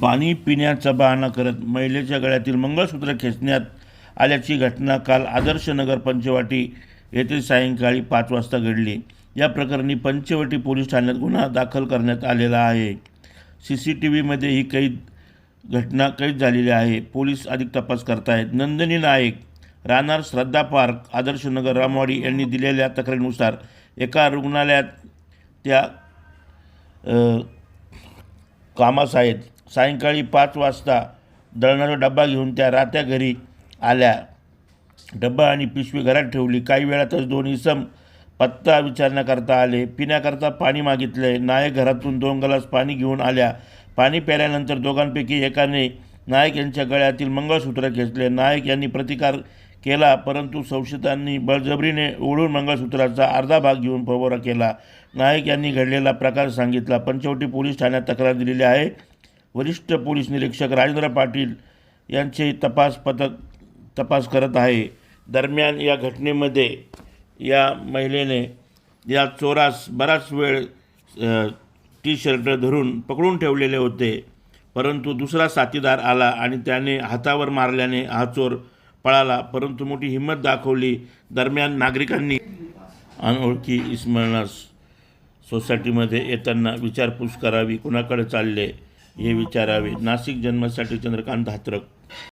पाणी पिण्याचा बहाणा करत महिलेच्या गळ्यातील मंगळसूत्र खेचण्यात आल्याची घटना काल आदर्श नगर पंचवाटी येथे सायंकाळी पाच वाजता घडली. या प्रकरणी पंचवटी पोलीस ठाण्यात गुन्हा दाखल करण्यात आलेला आहे. सी सी टी व्हीमध्ये ही कैद घटना कैद झालेली आहे. पोलीस अधिक तपास करतायत. नंदिनी नाईक राहणार श्रद्धा पार्क आदर्श नगर रामवाडी यांनी दिलेल्या तक्रारीनुसार एका रुग्णालयात त्या कामास आहेत. सायंकाळी पाच वाजता दळणारा डब्बा घेऊन त्या रात्या घरी आल्या. डब्बा आणि पिशवी घरात ठेवली. काही वेळातच दोन इसम पत्ता विचारण्याकरता आले. पिण्याकरता पाणी मागितले. नायक घरातून दोन ग्लास पाणी घेऊन आल्या. पाणी प्यायल्यानंतर दोघांपैकी एकाने नायक यांच्या गळ्यातील मंगळसूत्र खेचले. नायक यांनी प्रतिकार केला परंतु संशयितांनी बळजबरीने ओढून मंगळसूत्राचा अर्धा भाग घेऊन फवारा केला. नायक यांनी घडलेला प्रकार सांगितला. पंचवटी पोलीस ठाण्यात तक्रार दिलेली आहे. वरिष्ठ पोलीस निरीक्षक राजेंद्र पाटील यांचे तपास पथक तपास करत आहे. दरम्यान या घटनेमध्ये या महिलेने या चोरास बराच वेळ टी शर्ट धरून पकडून ठेवलेले होते. परंतु दुसरा साथीदार आला आणि त्याने हातावर मारल्याने हा चोर पळाला. परंतु मोठी हिंमत दाखवली. दरम्यान नागरिकांनी अनोळखी स्मरणास सोसायटीमध्ये येताना विचारपूस करावी. कुणाकडे चालले? हे विचारावे. नाशिक जन्मासाठी चंद्रकांत हात्रक